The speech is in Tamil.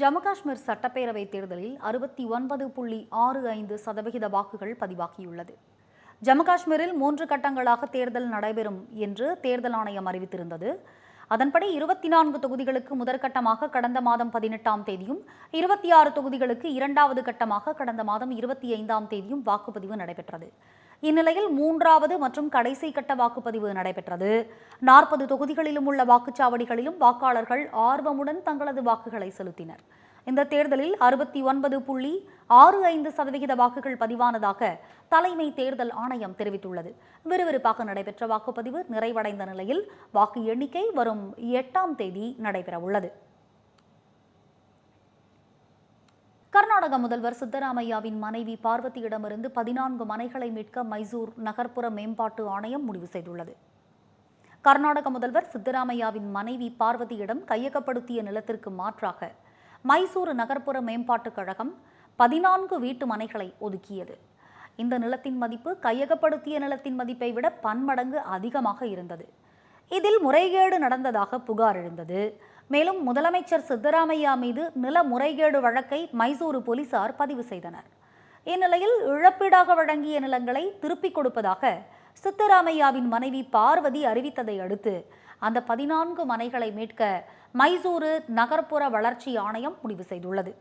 ஜம்மு காஷ்மீர் சட்டப்பேரவை தேர்தலில் அறுபத்தி ஒன்பது புள்ளி ஆறு ஐந்து சதவிகித வாக்குகள் பதிவாகியுள்ளது. ஜம்மு காஷ்மீரில் மூன்று கட்டங்களாக தேர்தல் நடைபெறும் என்று தேர்தல் ஆணையம் அறிவித்திருந்தது. அதன்படி இருபத்தி நான்கு தொகுதிகளுக்கு முதற்கட்டமாக கடந்த மாதம் பதினெட்டாம் தேதியும் இருபத்தி ஆறு தொகுதிகளுக்கு இரண்டாவது கட்டமாக கடந்த மாதம் இருபத்தி ஐந்தாம் தேதியும் வாக்குப்பதிவு நடைபெற்றது. இந்நிலையில் மூன்றாவது மற்றும் கடைசி கட்ட வாக்குப்பதிவு நடைபெற்றது. நாற்பது தொகுதிகளிலும் உள்ள வாக்குச்சாவடிகளிலும் வாக்காளர்கள் ஆர்வமுடன் தங்களது வாக்குகளை செலுத்தினர். இந்த தேர்தலில் அறுபத்தி ஒன்பது புள்ளி ஆறு ஐந்து சதவிகித வாக்குகள் பதிவானதாக தலைமை தேர்தல் ஆணையம் தெரிவித்துள்ளது. விறுவிறுப்பாக நடைபெற்ற வாக்குப்பதிவு நிறைவடைந்த நிலையில் வாக்கு எண்ணிக்கை வரும் எட்டாம் தேதி நடைபெறவுள்ளது. கர்நாடக முதல்வர் சித்தராமையாவின் மனைவி பார்வதியிடமிருந்து பதினான்கு மனைகளை மீட்க மைசூர் நகர்ப்புற மேம்பாட்டு ஆணையம் முடிவு செய்துள்ளது. கர்நாடக முதல்வர் சித்தராமையாவின் மனைவி பார்வதியிடம் கையகப்படுத்திய நிலத்திற்கு மாற்றாக மைசூரு நகர்ப்புற மேம்பாட்டுக் கழகம் பதினான்கு வீட்டு மனைகளை ஒதுக்கியது. இந்த நிலத்தின் மதிப்பு கையகப்படுத்திய நிலத்தின் மதிப்பை விட பன்மடங்கு அதிகமாக இருந்தது. இதில் முறைகேடு நடந்ததாக புகார் எழுந்தது. மேலும் முதலமைச்சர் சித்தராமையா மீது நில முறைகேடு வழக்கை மைசூரு போலீசார் பதிவு செய்தனர். இந்நிலையில் இழப்பீடாக வழங்கிய நிலங்களை திருப்பிக் கொடுப்பதாக சித்தராமையாவின் மனைவி பார்வதி அறிவித்ததை அடுத்து அந்த பதினான்கு மனைகளை மீட்க மைசூரு நகர்ப்புற வளர்ச்சி ஆணையம் முடிவு செய்துள்ளது.